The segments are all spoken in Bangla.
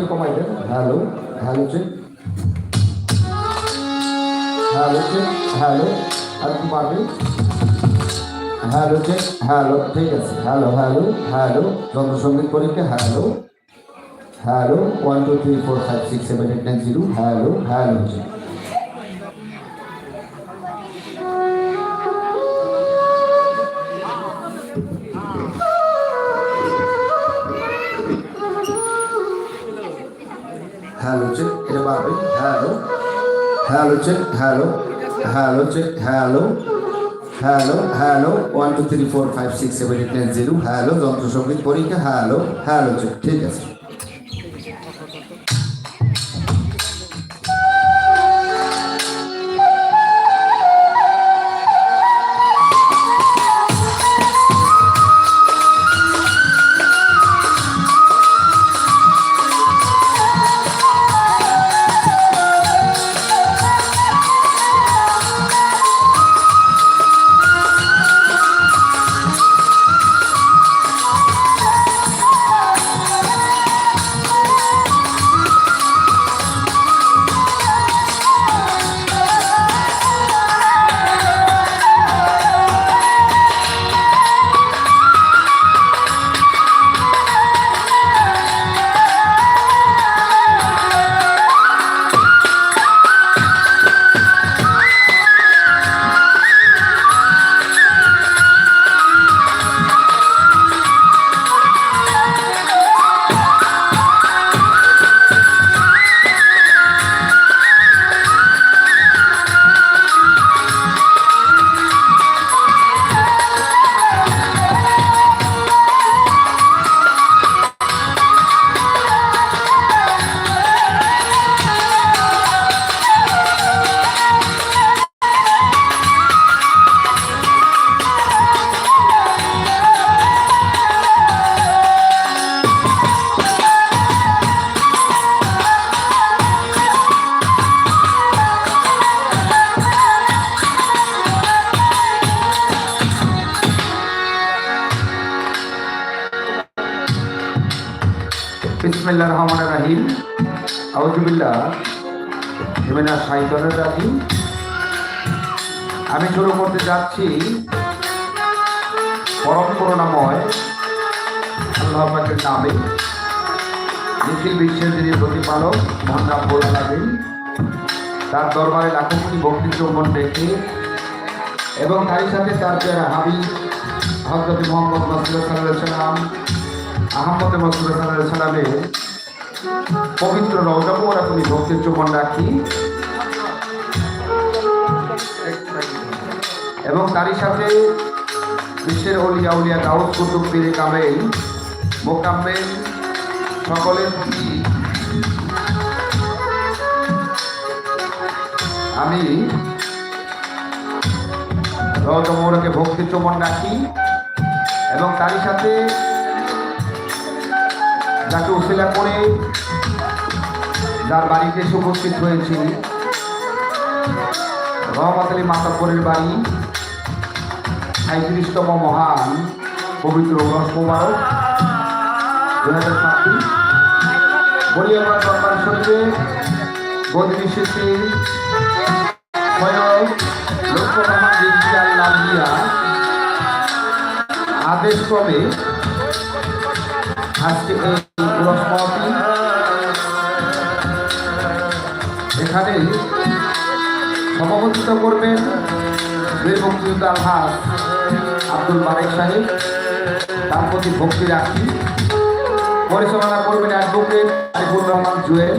রিপারমারটি কমাই দেন। Hello hello check hello check hello আর কি পারবে হ্যালো চেক হ্যালো ঠিক আছে। হ্যালো হ্যালো হ্যালো যন্ত্রসঙ্গীত পরীক্ষা hello hello one two three four five six seven eight nine zero hello hello check hello hello check hello hello check hello hello hello one two three four five six seven eight nine zero hello যন্ত্রসঙ্গীত পরীক্ষা. হ্যালো হ্যালো চেক ঠিক আছে। সাইদনের রাহিম আমি শুরু করতে যাচ্ছি পরম করুণাময় আল্লাহ পাকের নামে। নিখিল বিশ্বের যিনি প্রতিপালক রাব্বুল আলামিন তার দরবারে লাখো কোটি ভক্তি চৌবন রেখে এবং তারই সাথে তার যারা হাবিব হজরত মোহাম্মদ মাসুদ সাল্লাহ সাল্লাম আহমদ মাসুদ সাল্লাহ পবিত্র রওজা মোরা তুমি ভক্তির চুমন রাখি। এবং তারই সাথে বিশ্বের অলিয়া উলিয়া গাউস কুতুব পীরে কামেল, মোকাম্মেল সকলের আমি রওজা মোরাকে ভক্তির চুমন রাখি এবং তারই সাথে যাকে উসিলা করে যার বাড়িতে এসে উপস্থিত হয়েছি, রহমত মাতাপুরের বাড়ি। সাঁত্রিশতম মহান পবিত্র রস দু হাজার ছাব্বিশ। দরবার শরীরে বদলি আদেশ ক্রমে আজকে এই এখানে সভাপতিত্ব করবেন বীর মুক্তিযুদ্ধ আলহাজ আব্দুল মালিক সাহেব, তার প্রতি ভক্তি রাখি। পরিচালনা করবেন অ্যাডভোকেট আরিফুর রহমান জুয়েল,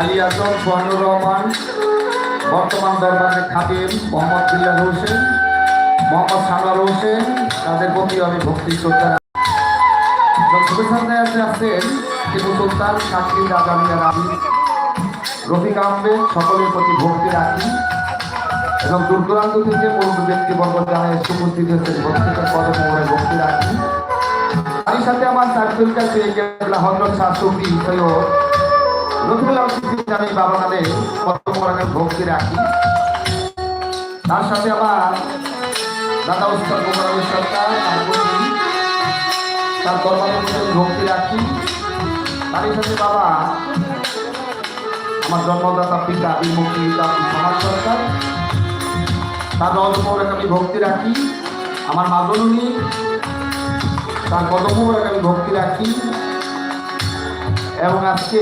আলী আসম সোহানুর রহমান, বর্তমান দরবারের খাতিম মোহাম্মদ বিল্লাল হোসেন, মোহাম্মদ সানোয়ার হোসেন, তাদের প্রতি আমি ভক্তি শ্রদ্ধা শুভেচ্ছা আছেন টিপু সুলতান সাক্ষী রাজামিয়া রাবি রফিক আহমেদ, সকলের প্রতি ভক্তি রাখি। এবং দূর দূরান্ত থেকে পূর্ব ব্যক্তিবর্গ যারা এসে উপস্থিত হয়েছেন প্রত্যেকের পদমোহরে ভক্তি রাখি তারই সাথে আমার সার্কেল কাছে হজরত শাশুড়ি সৈয়দ রফিকুল আলম জানি বাবা নামে পদমোহরে ভক্তি রাখি। তার সাথে আমার দাদা উস্তাদ গোপাল সরকার, তার আমি ভক্তি রাখি। তারই সাথে বাবা আমার জন্মদাতা পিতা বিমুক্তি সমাজ সরকার। তার রজমৌরাকে আমি ভক্তি রাখি, আমার মা জননী, তার কদমৌরাকে আমি ভক্তি রাখি। এবং আজকে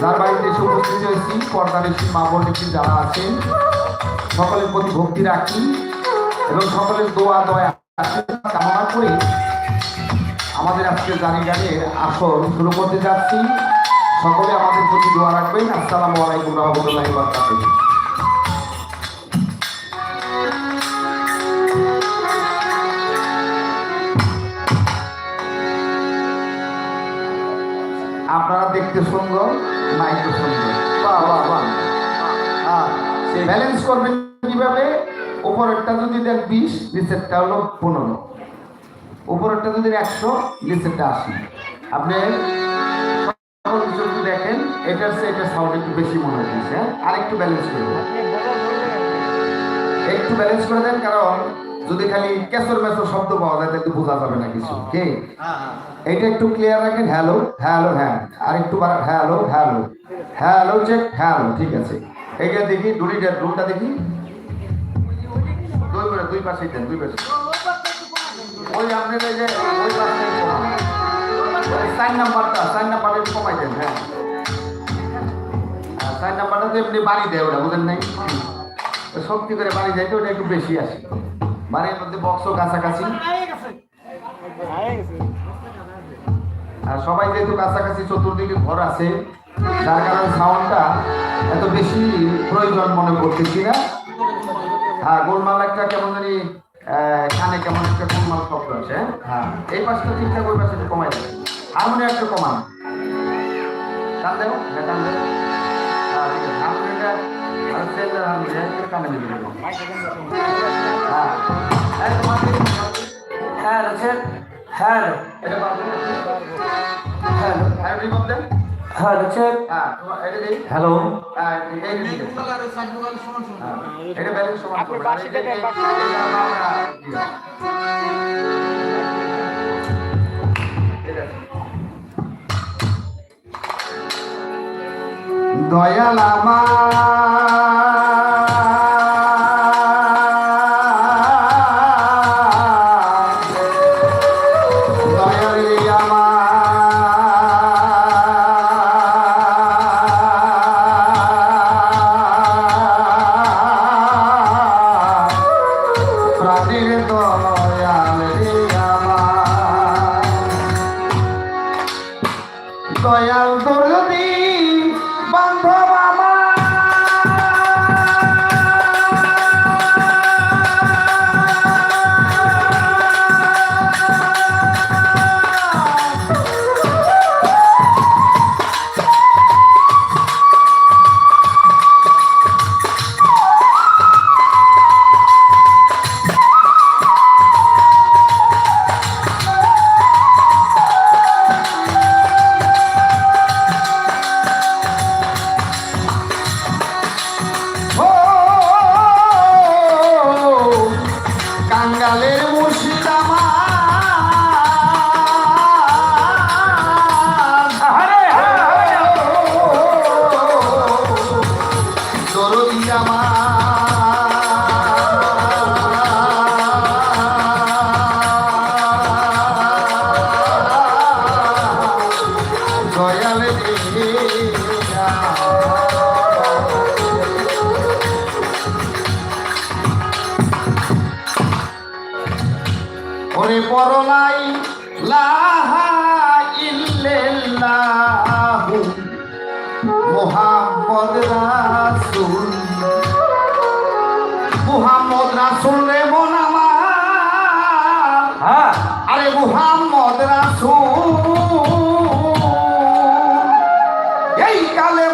যার বাড়িতে এসে উপস্থিত হয়েছি, পর্দার এসে মা বোনেটি যারা আছেন, সকলের প্রতি ভক্তি রাখি এবং সকলের দোয়া, দয়া কামনা করে আমাদের আজকে জানি গানের আসর শুরু করতে যাচ্ছি। সকলে আমাদের প্রতি দোয়া রাখবেন। আসসালামু আলাইকুম রহমতুল্লাহি বারাকাতুহু। দেখতে সুন্দর মাইকে সুন্দর হ্যাঁ সে ব্যালেন্স করবেন কীভাবে? উপরেরটা যদি দেন বিশ, নিচেরটা হলো পনেরো। উপরেরটা যদি একশো, নিচেরটা আশি। আপনি দেখেন এটার চেয়ে এটা সাউন্ড একটু বেশি মনে হচ্ছে হ্যাঁ আর একটু ব্যালেন্স করে দেন। একটু ব্যালেন্স করে দেন, কারণ যদি খালি কেসর মেসর শব্দ পাওয়া যায় তাহলে বোঝা যাবে না কিছু কে? এইটা একটু ক্লিয়ার রাখেন হ্যালো হ্যালো হ্যাঁ। আর একটু hello hello hello check hello ঠিক আছে। এইটা দেখি দুইটা রুমটা দেখি। দুই করে দুই পাশে দেন দুই পাশে ওই আপনার এই যে ওই পাশে সাইন নাম্বারটা সাইন নাম্বারটা একটু কমাই দেন হ্যাঁ। সাইন নাম্বারটা তো এমনি বাড়ি দেয় ওটা বুঝেন নাই? শক্তি করে বাড়ি যাইতে ওটা একটু বেশি আসে। বাড়ির মধ্যে বক্সও কাছাকাছি। আর সবাই যেহেতু কাছাকাছি চতুর্দিকে ঘর আছে যার কারণে সাউন্ডটা এত বেশি প্রয়োজন মনে করতেছি না। হ্যাঁ গোলমাল একটা কেমন জানি আহ, কানে কেমন একটা গোলমাল শব্দ আছে। হ্যাঁ। এই পাশটা ঠিকঠাক ওই পাশে কমাই দেয় হারমোনিয়াম একটু কমান। টান হ্যাঁ টান দেও হ্যাঁ হ্যাঁ হ্যাঁ হ্যাঁ হ্যাঁ হ্যাঁ হ্যাঁ হ্যাঁ দিই হ্যালো হ্যাঁ এই দিই হ্যাঁ এটা ব্যালেন্স সমান দয়াল এই কালে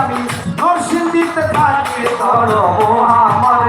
আমি নরসিংদীতে থাকি তরব আমার